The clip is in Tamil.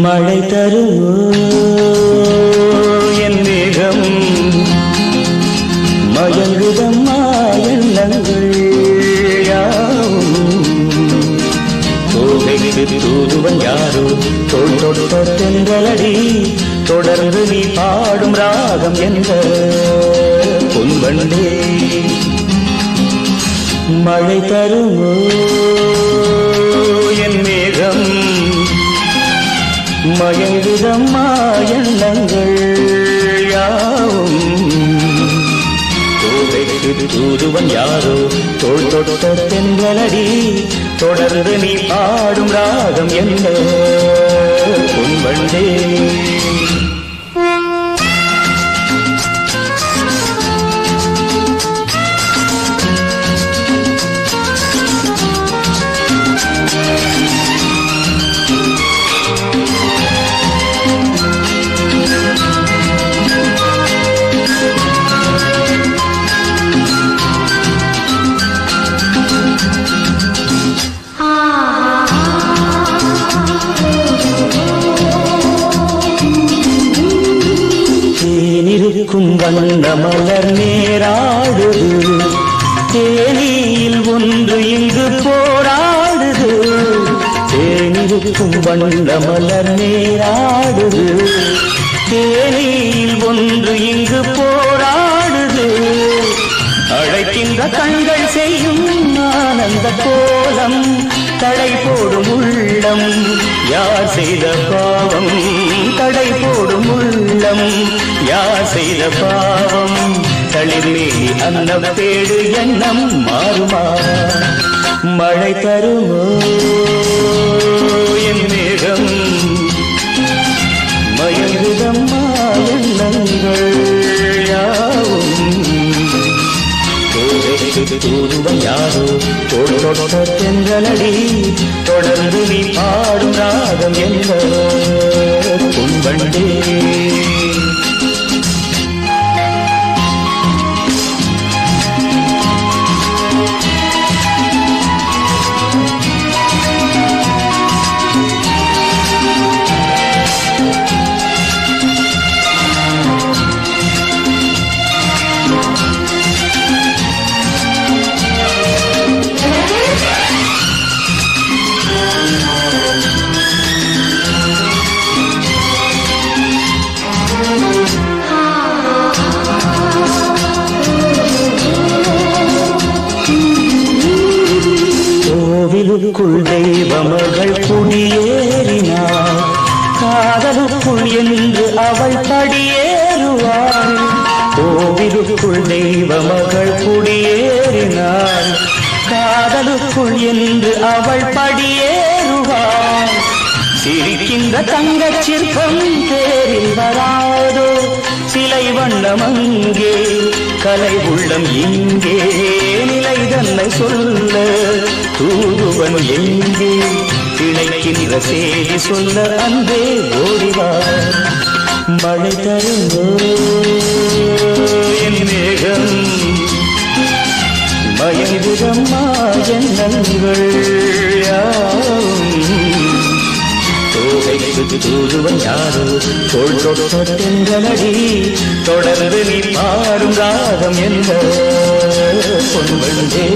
மழை தருமோ என் மேகம் மயங்குதம்மா எண்ணங்கள் யாவும்? தூதுவன் யாரோ? தோல் தொட்ட தென்றலடி தொடர்ந்து நீ பாடும் ராகம் என்ற பொன்வண்டே. மழை தருமோ தூதுவன் யாரோ? தோல் தொட்ட தென்றலடி தொடர்ந்து நீ பாடும் ராகம் என்ன? பொன்வண்டே தேனிருக்கும் வண்ண மலர் நேராடுது. தேனியில் ஒன்று இங்கு போராடுது. தேனிருக்கும் வண்ண மலர் நேராடுது. தேனியில் ஒன்று இங்கு போராடுது. அழைக்கின்ற கண்கள் செய்யும் ஆனந்த கோலம். தடை போடும் உள்ளம் யார் செய்த பாவம்? தடை போடும் உள்ளம் யார் செய்த பாவம் தளிர்மேனி அன்னம் தேடு எண்ணம் மாறுமா? மழை தருமோ என் மேகம்? மயங்குதம்மா எண்ணங்கள் யாவும்? தோகைக்கு யாரோ? தோள் தொட்ட தென்றலடி தொடர்ந்து நீ பாடும் ராகம் என்ற கோவிலுக்குள் தெய்வமகள் குடியேறினாள். காதலுக்குள் என்று அவள் படியேறுவாள். கோவிலுக்குள் தெய்வ மகள் குடியேறினாள். காதலுக்குள் என்று அவள் படியேறுவாள். சிரிக்கின்ற தங்கச் சிற்பம் தேரில் வராதோ? சிலை வண்ணம் அங்கே கலை உள்ளம் இங்கே. நிலை தன்னை சொல்ல தூதுவன் எங்கே? கிடைக்கின்ற செய்தி சொல்ல அன்பே ஓடிவார் மழை தருந்தோ மேகம் மயங்குதம்மா எண்ணங்கள் தோகைக்கு தூதுவன் யாரோ? தோல் தொட்டெங்களடி தொடர்ந்து நீ பாடும் ராகம் என்ற பொன்வந்தே